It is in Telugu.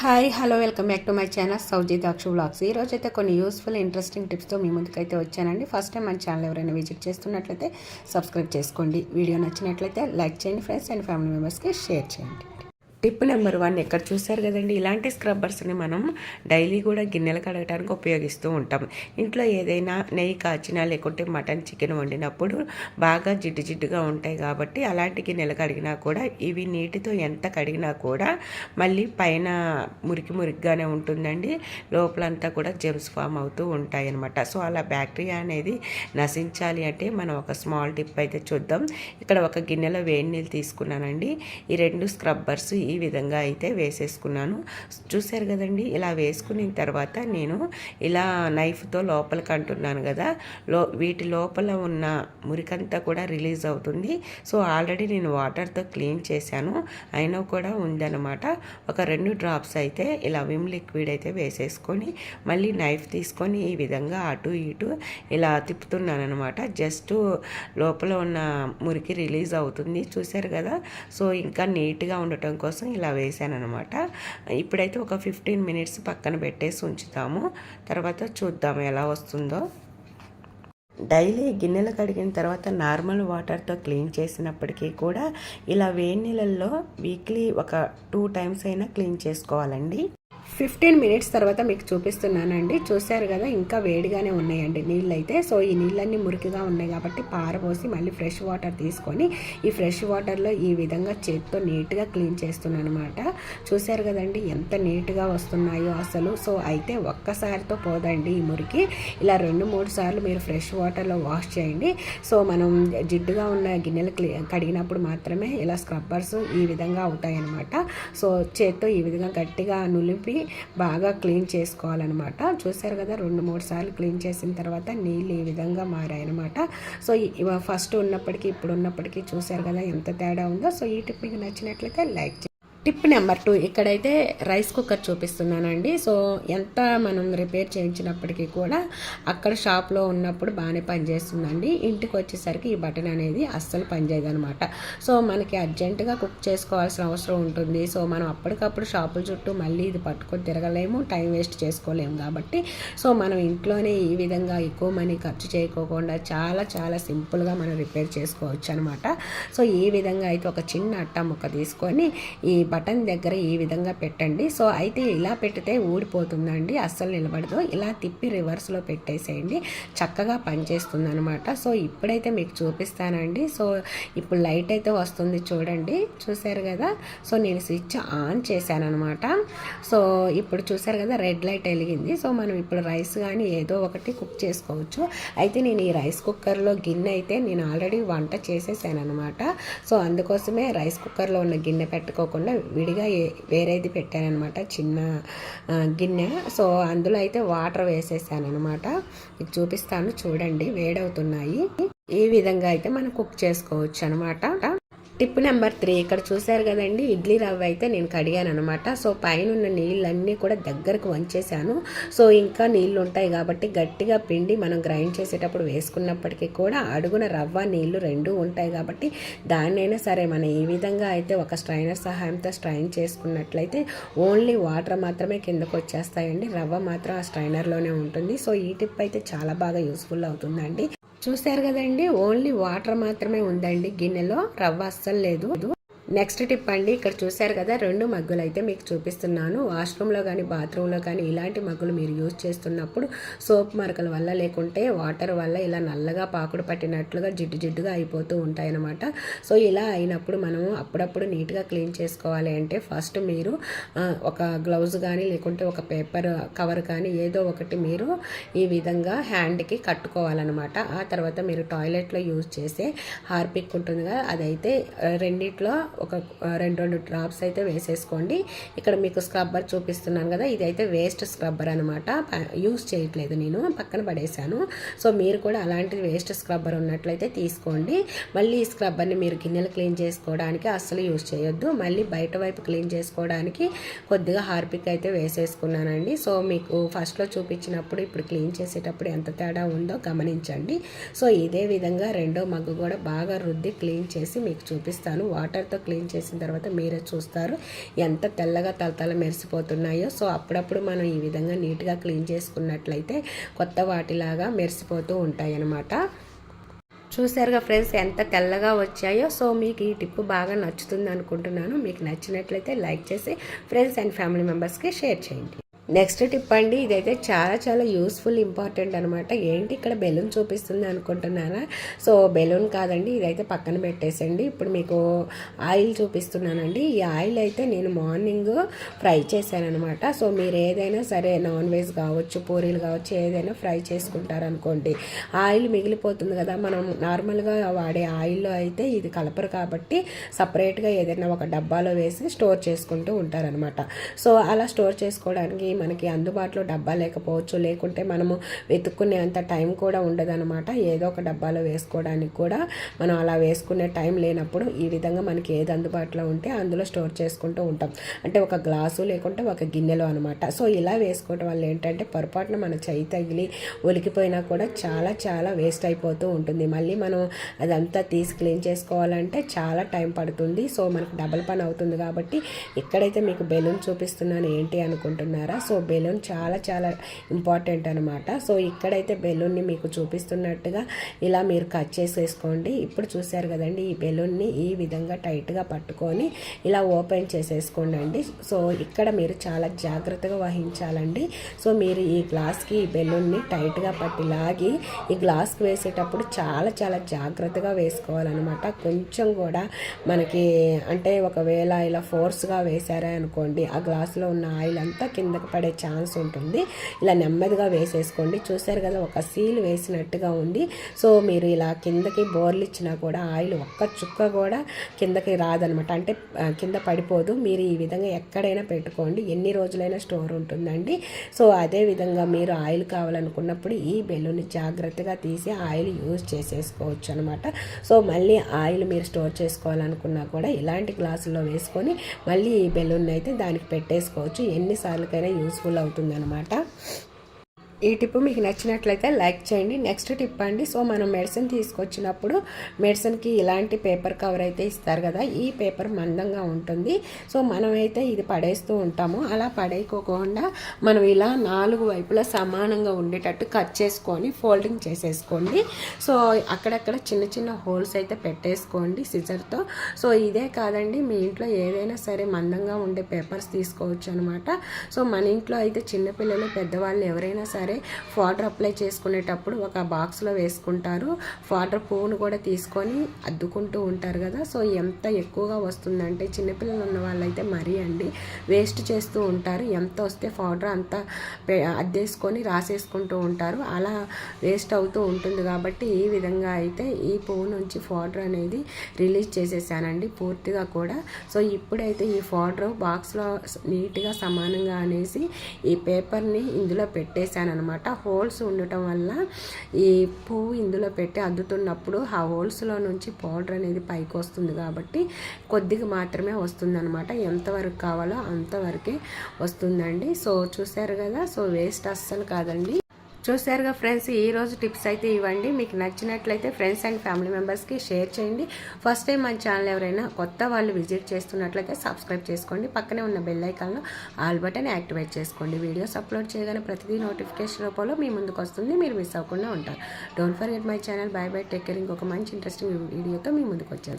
Hi hello welcome back to my channel Sowji Daksha blogs ఈ అయితే కొన్ని యూస్ఫుల్ ఇంట్రెస్టింగ్ టిప్స్తో మీ ముందుకైతే వచ్చానండి. ఫస్ట్ టైం మన ఛానల్ ఎవరైనా విజిట్ చేస్తున్నట్లయితే సబ్స్క్రైబ్ చేసుకోండి. వీడియో నచ్చినట్లయితే లైక్ చేయండి ఫ్రెండ్స్ అండ్ ఫ్యామిలీ మెంబర్స్కి షేర్ చేయండి. టిప్ నెంబర్ వన్ ఎక్కడ చూసారు కదండి? ఇలాంటి స్క్రబ్బర్స్ని మనం డైలీ కూడా గిన్నెలు కడగడానికి ఉపయోగిస్తూ ఉంటాం. ఇంట్లో ఏదైనా నెయ్యి కాచినా లేకుంటే మటన్ చికెన్ వండినప్పుడు బాగా జిడ్డు జిడ్డుగా ఉంటాయి కాబట్టి అలాంటి గిన్నెలు కడిగినా కూడా ఇవి నీటితో ఎంత కడిగినా కూడా మళ్ళీ పైన మురికి మురికిగానే ఉంటుందండి. లోపలంతా కూడా జెమ్స్ ఫామ్ అవుతూ ఉంటాయి అనమాట సో అలా బ్యాక్టీరియా అనేది నశించాలి అంటే మనం ఒక స్మాల్ టిప్ అయితే చూద్దాం. ఇక్కడ ఒక గిన్నెలో వేడి నీళ్ళు తీసుకున్నానండి. ఈ రెండు స్క్రబ్బర్స్ ఈ విధంగా అయితే వేసేసుకున్నాను. చూశారు కదండి ఇలా వేసుకున్న తర్వాత నేను ఇలా నైఫ్తో లోపలికి అంటున్నాను కదా లో వీటి లోపల ఉన్న మురికంతా కూడా రిలీజ్ అవుతుంది. సో ఆల్రెడీ నేను వాటర్తో క్లీన్ చేశాను. అయినా కూడా ఉందన్నమాట. ఒక రెండు డ్రాప్స్ అయితే ఇలా విమ్ లిక్విడ్ అయితే వేసేసుకొని మళ్ళీ నైఫ్ తీసుకొని ఈ విధంగా అటు ఇటు ఇలా తిప్పుతున్నాను అనమాట జస్ట్ లోపల ఉన్న మురికి రిలీజ్ అవుతుంది. చూశారు కదా సో ఇంకా నీట్గా ఉండటం కోసం కోసం ఇలా వేసాను అనమాట ఇప్పుడైతే ఒక ఫిఫ్టీన్ మినిట్స్ పక్కన పెట్టేసి ఉంచుతాము. తర్వాత చూద్దాం ఎలా వస్తుందో. డైలీ గిన్నెలు కడిగిన తర్వాత నార్మల్ వాటర్తో క్లీన్ చేసినప్పటికీ కూడా ఇలా వేడి నీళ్ళల్లో వీక్లీ ఒక టూ టైమ్స్ అయినా క్లీన్ చేసుకోవాలండి. ఫిఫ్టీన్ మినిట్స్ తర్వాత మీకు చూపిస్తున్నానండి. చూశారు కదా ఇంకా వేడిగానే ఉన్నాయండి నీళ్ళు అయితే సో ఈ నీళ్ళన్నీ మురికిగా ఉన్నాయి కాబట్టి పారపోసి మళ్ళీ ఫ్రెష్ వాటర్ తీసుకొని ఈ ఫ్రెష్ వాటర్లో ఈ విధంగా చేతితో నీట్గా క్లీన్ చేస్తున్నాను అనమాట చూశారు కదండి ఎంత నీట్గా వస్తున్నాయో అసలు. సో అయితే ఒక్కసారితో పోదండి ఈ మురికి. ఇలా రెండు మూడు సార్లు మీరు ఫ్రెష్ వాటర్లో వాష్ చేయండి. సో మనం జిడ్డుగా ఉన్న గిన్నెలు కడిగినప్పుడు మాత్రమే ఇలా స్క్రబ్బర్స్ ఈ విధంగా అవుతాయన్నమాట. సో చేత్తో ఈ విధంగా గట్టిగా నులిపి బాగా క్లీన్ చేసుకోవాలన్నమాట. చూసారు కదా రెండు మూడు సార్లు క్లీన్ చేసిన తర్వాత నీళ్ళు ఈ విధంగా మారాయన్నమాట. సో ఫస్ట్ ఉన్నప్పటికీ ఇప్పుడు ఉన్నప్పటికీ చూసారు కదా ఎంత తేడా ఉందో. సో ఈ టిప్ మీకు నచ్చినట్లయితే లైక్ టిప్ నెంబర్ టూ ఇక్కడైతే రైస్ కుక్కర్ చూపిస్తున్నానండి. సో ఎంత మనం రిపేర్ చేయించినప్పటికీ కూడా అక్కడ షాప్లో ఉన్నప్పుడు బాగానే పనిచేస్తుందండి. ఇంటికి వచ్చేసరికి ఈ బటన్ అనేది అస్సలు పనిచేయదు అనమాట సో మనకి అర్జెంటుగా కుక్ చేసుకోవాల్సిన అవసరం ఉంటుంది. సో మనం అప్పటికప్పుడు షాపుల చుట్టూ మళ్ళీ ఇది పట్టుకొని తిరగలేము టైం వేస్ట్ చేసుకోలేము కాబట్టి. సో మనం ఇంట్లోనే ఈ విధంగా ఎక్కువ మనీ ఖర్చు చేయకోకుండా చాలా చాలా సింపుల్గా మనం రిపేర్ చేసుకోవచ్చు అనమాట సో ఈ విధంగా అయితే ఒక చిన్న అట్ట ముక్క తీసుకొని ఈ బటన్ దగ్గర ఈ విధంగా పెట్టండి. సో అయితే ఇలా పెడితే ఊడిపోతుందండి అస్సలు నిలబడదు. ఇలా తిప్పి రివర్స్లో పెట్టేసేయండి. చక్కగా పనిచేస్తుంది అనమాట సో ఇప్పుడైతే మీకు చూపిస్తానండి. సో ఇప్పుడు లైట్ అయితే వస్తుంది చూడండి. చూసారు కదా? సో నేను స్విచ్ ఆన్ చేశాను అనమాట సో ఇప్పుడు చూసారు కదా? రెడ్ లైట్ వెలిగింది. సో మనం ఇప్పుడు రైస్ కానీ ఏదో ఒకటి కుక్ చేసుకోవచ్చు. అయితే నేను ఈ రైస్ కుక్కర్లో గిన్నె అయితే నేను ఆల్రెడీ వంట చేసేసాను అనమాట సో అందుకోసమే రైస్ కుక్కర్లో ఉన్న గిన్నె పెట్టుకోకుండా విడిగా వేరేది పెట్టానమాట చిన్న గిన్నె. సో అందులో అయితే వాటర్ వేసేసాను అనమాట మీకు చూపిస్తాను చూడండి వేడవుతున్నాయి. ఈ విధంగా అయితే మనం కుక్ చేసుకోవచ్చు అనమాట టిప్ నెంబర్ త్రీ. ఇక్కడ చూశారు కదండి ఇడ్లీ రవ్వ అయితే నేను కడిగాను అనమాట సో పైన ఉన్న నీళ్ళన్నీ కూడా దగ్గరకు వంచేసాను సో ఇంకా నీళ్ళు ఉంటాయి కాబట్టి గట్టిగా పిండి మనం గ్రైండ్ చేసేటప్పుడు వేసుకున్నప్పటికీ కూడా అడుగున రవ్వ నీళ్ళు రెండు ఉంటాయి కాబట్టి దాన్నైనా సరే మనం ఈ విధంగా అయితే ఒక స్ట్రైనర్ సహాయంతో స్ట్రైన్ చేసుకున్నట్లయితే ఓన్లీ వాటర్ మాత్రమే కిందకు వచ్చేస్తాయండి. రవ్వ మాత్రం ఆ స్ట్రైనర్లోనే ఉంటుంది. సో ఈ టిప్ అయితే చాలా బాగా యూస్ఫుల్ అవుతుందండి. చూశారు కదండి ఓన్లీ వాటర్ మాత్రమే ఉందండి గిన్నెలో రవ్వ అస్సలు లేదు. నెక్స్ట్ టిప్ అండి ఇక్కడ చూశారు కదా రెండు మగ్గులు అయితే మీకు చూపిస్తున్నాను. వాష్రూమ్లో కానీ బాత్రూంలో కానీ ఇలాంటి మగ్గులు మీరు యూజ్ చేస్తున్నప్పుడు సోప్ మరకల వల్ల లేకుంటే వాటర్ వల్ల ఇలా నల్లగా పాకుడు పట్టినట్లుగా జిడ్డు జిడ్డుగా అయిపోతూ ఉంటాయి అనమాట సో ఇలా అయినప్పుడు మనము అప్పుడప్పుడు నీట్గా క్లీన్ చేసుకోవాలి అంటే ఫస్ట్ మీరు ఒక గ్లౌజ్ కానీ లేకుంటే ఒక పేపర్ కవర్ కానీ ఏదో ఒకటి మీరు ఈ విధంగా హ్యాండ్కి కట్టుకోవాలన్నమాట. ఆ తర్వాత మీరు టాయిలెట్లో యూజ్ చేసే హార్పిక్ ఉంటుంది కదా అదైతే రెండిట్లో ఒక రెండు రెండు డ్రాప్స్ అయితే వేసేసుకోండి. ఇక్కడ మీకు స్క్రబ్బర్ చూపిస్తున్నాను కదా ఇది అయితే వేస్ట్ స్క్రబ్బర్ అనమాట యూస్ చేయట్లేదు నేను పక్కన పడేశాను. సో మీరు కూడా అలాంటి వేస్ట్ స్క్రబ్బర్ ఉన్నట్లయితే తీసుకోండి. మళ్ళీ ఈ స్క్రబ్బర్ని మీరు గిన్నెలు క్లీన్ చేసుకోవడానికి అస్సలు యూస్ చేయొద్దు. మళ్ళీ బయట వైపు క్లీన్ చేసుకోవడానికి కొద్దిగా హార్పిక్ అయితే వేసేసుకున్నానండి. సో మీకు ఫస్ట్లో చూపించినప్పుడు ఇప్పుడు క్లీన్ చేసేటప్పుడు ఎంత తేడా ఉందో గమనించండి. సో ఇదే విధంగా రెండో మగ్గు కూడా బాగా రుద్ది క్లీన్ చేసి మీకు చూపిస్తాను. వాటర్తో క్లీన్ చేసిన తర్వాత మీరే చూస్తారు. ఎంత తెల్లగా తలతల మెరిసిపోతున్నాయో. సో అప్పుడప్పుడు మనం ఈ విధంగా నీట్గా క్లీన్ చేసుకున్నట్లయితే కొత్త వాటిలాగా మెరిసిపోతూ ఉంటాయి అన్నమాట చూసారుగా ఫ్రెండ్స్ ఎంత తెల్లగా వచ్చాయో. సో మీకు ఈ టిప్ బాగా నచ్చుతుంది అనుకుంటున్నాను. మీకు నచ్చినట్లయితే లైక్ చేసి ఫ్రెండ్స్ అండ్ ఫ్యామిలీ మెంబర్స్కి షేర్ చేయండి. నెక్స్ట్ టిప్ అండి ఇదైతే చాలా చాలా యూస్ఫుల్ ఇంపార్టెంట్ అనమాట ఏంటి ఇక్కడ బెలూన్ చూపిస్తుంది అనుకుంటున్నారా? సో బెలూన్ కాదండి ఇదైతే పక్కన పెట్టేసండి. ఇప్పుడు మీకు ఆయిల్ చూపిస్తున్నానండి. ఈ ఆయిల్ అయితే నేను మార్నింగ్ ఫ్రై చేశానమాట సో మీరు ఏదైనా సరే నాన్ వెజ్ కావచ్చు పూరీలు కావచ్చు ఏదైనా ఫ్రై చేసుకుంటారనుకోండి ఆయిల్ మిగిలిపోతుంది కదా. మనం నార్మల్గా వాడే ఆయిల్లో అయితే ఇది కలపరు కాబట్టి సపరేట్గా ఏదైనా ఒక డబ్బాలో వేసి స్టోర్ చేసుకుంటూ ఉంటారనమాట సో అలా స్టోర్ చేసుకోవడానికి మనకి అందుబాటులో డబ్బా లేకపోవచ్చు లేకుంటే మనము వెతుక్కునే అంత టైం కూడా ఉండదన్నమాట. ఏదో ఒక డబ్బాలో వేసుకోవడానికి కూడా మనం అలా వేసుకునే టైం లేనప్పుడు ఈ విధంగా మనకి ఏది అందుబాటులో ఉంటే అందులో స్టోర్ చేసుకుంటూ ఉంటాం. అంటే ఒక గ్లాసు లేకుంటే ఒక గిన్నెలో అనమాట సో ఇలా వేసుకోవడం వల్ల ఏంటంటే పొరపాటున మన చేయి తగిలి ఒలికిపోయినా కూడా చాలా చాలా వేస్ట్ అయిపోతూ ఉంటుంది. మళ్ళీ మనం అదంతా తీసి క్లీన్ చేసుకోవాలంటే చాలా టైం పడుతుంది. సో మనకు డబల్ పని అవుతుంది కాబట్టి ఇక్కడైతే మీకు బెలూన్ చూపిస్తున్నాను ఏంటి అనుకుంటున్నారా సో బెలూన్ చాలా చాలా ఇంపార్టెంట్ అనమాట సో ఇక్కడైతే బెలూన్ని మీకు చూపిస్తున్నట్టుగా ఇలా మీరు కట్ చేసేసుకోండి. ఇప్పుడు చూసారు కదండి ఈ బెలూన్ని ఈ విధంగా టైట్గా పట్టుకొని ఇలా ఓపెన్ చేసేసుకోండి సో ఇక్కడ మీరు చాలా జాగ్రత్తగా వహించాలండి. సో మీరు ఈ గ్లాస్కి ఈ బెలూన్ని టైట్గా పట్టి లాగి ఈ గ్లాస్కి వేసేటప్పుడు చాలా చాలా జాగ్రత్తగా వేసుకోవాలన్నమాట. కొంచెం కూడా మనకి అంటే ఒకవేళ ఇలా ఫోర్స్గా వేసారా అనుకోండి ఆ గ్లాస్లో ఉన్న ఆయిల్ అంతా కిందకి పడే ఛాన్స్ ఉంటుంది. ఇలా నెమ్మదిగా వేసేసుకోండి. చూసారు కదా ఒక సీల్ వేసినట్టుగా ఉంది. సో మీరు ఇలా కిందకి బోర్లు ఇచ్చినా కూడా ఆయిల్ ఒక్క చుక్క కూడా కిందకి రాదనమాట. అంటే కింద పడిపోదు. మీరు ఈ విధంగా ఎక్కడైనా పెట్టుకోండి. ఎన్ని రోజులైనా స్టోర్ ఉంటుందండి. సో అదే విధంగా మీరు ఆయిల్ కావాలనుకున్నప్పుడు ఈ బెలూన్ జాగ్రత్తగా తీసి ఆయిల్ యూజ్ చేసేసుకోవచ్చు అనమాట. సో మళ్ళీ ఆయిల్ మీరు స్టోర్ చేసుకోవాలనుకున్నా కూడా ఇలాంటి గ్లాసుల్లో వేసుకొని మళ్ళీ ఈ బెలూన్ అయితే దానికి పెట్టేసుకోవచ్చు. ఎన్నిసార్లకైనా యూస్ఫుల్ అవుతుంది అనమాట ఈ టిప్ మీకు నచ్చినట్లయితే లైక్ చేయండి. నెక్స్ట్ టిప్ అండి సో మనం మెడిసిన్ తీసుకొచ్చినప్పుడు మెడిసిన్కి ఇలాంటి పేపర్ కవర్ అయితే ఇస్తారు కదా ఈ పేపర్ మందంగా ఉంటుంది. సో మనమైతే ఇది పడేస్తూ ఉంటాము. అలా పడేయకోకుండా మనం ఇలా నాలుగు వైపులా సమానంగా ఉండేటట్టు కట్ చేసుకొని ఫోల్డింగ్ చేసేసుకోండి. సో అక్కడక్కడ చిన్న చిన్న హోల్స్ అయితే పెట్టేసుకోండి సిజర్తో. సో ఇదే కాదండి మీ ఇంట్లో ఏదైనా సరే మందంగా ఉండే పేపర్స్ తీసుకోవచ్చు అనమాట సో మన ఇంట్లో అయితే చిన్నపిల్లలు పెద్దవాళ్ళు ఎవరైనా సరే సరే ఫాడర్ అప్లై చేసుకునేటప్పుడు ఒక బాక్స్లో వేసుకుంటారు. ఫార్డర్ పువ్వును కూడా తీసుకొని అద్దుకుంటూ ఉంటారు కదా. సో ఎంత ఎక్కువగా వస్తుందంటే చిన్నపిల్లలు ఉన్న వాళ్ళైతే మరీ అండి వేస్ట్ చేస్తూ ఉంటారు. ఎంత వస్తే ఫాడర్ అంతా అద్దేసుకొని రాసేసుకుంటూ ఉంటారు. అలా వేస్ట్ అవుతూ ఉంటుంది కాబట్టి ఈ విధంగా అయితే ఈ పువ్వు నుంచి ఫాడర్ అనేది రిలీజ్ చేసేసానండి పూర్తిగా కూడా. సో ఇప్పుడైతే ఈ ఫాడర్ బాక్స్లో నీట్గా సమానంగా అనేసి ఈ పేపర్ని ఇందులో పెట్టేశాను అనమాట. హోల్స్ ఉండటం వల్ల ఈ పువ్వు ఇందులో పెట్టి అద్దుతున్నప్పుడు ఆ హోల్స్లో నుంచి పౌడర్ అనేది పైకి వస్తుంది కాబట్టి కొద్దిగా మాత్రమే వస్తుందన్నమాట ఎంతవరకు కావాలో అంతవరకే వస్తుందండి. సో చూసారు కదా? సో వేస్ట్ అస్సలు కాదండి. చూసారుగా ఫ్రెండ్స్ ఈరోజు టిప్స్ అయితే ఇవ్వండి. మీకు నచ్చినట్లయితే ఫ్రెండ్స్ అండ్ ఫ్యామిలీ మెంబర్స్కి షేర్ చేయండి. ఫస్ట్ టైం మన ఛానల్ ఎవరైనా కొత్త వాళ్ళు విజిట్ చేస్తున్నట్లయితే సబ్స్క్రైబ్ చేసుకోండి. పక్కనే ఉన్న బెల్ ఐకాన్లో ఆల్ బటన్ యాక్టివేట్ చేసుకోండి. వీడియోస్ అప్లోడ్ చేయగానే ప్రతిదీ నోటిఫికేషన్ రూపంలో మీ ముందుకు వస్తుంది. మీరు మిస్ అవ్వకుండా ఉంటారు. Don't forget my channel. Bye bye. Take care. ఇంకొక మంచి ఇంట్రెస్టింగ్ వీడియోతో మీ ముందుకు వచ్చారు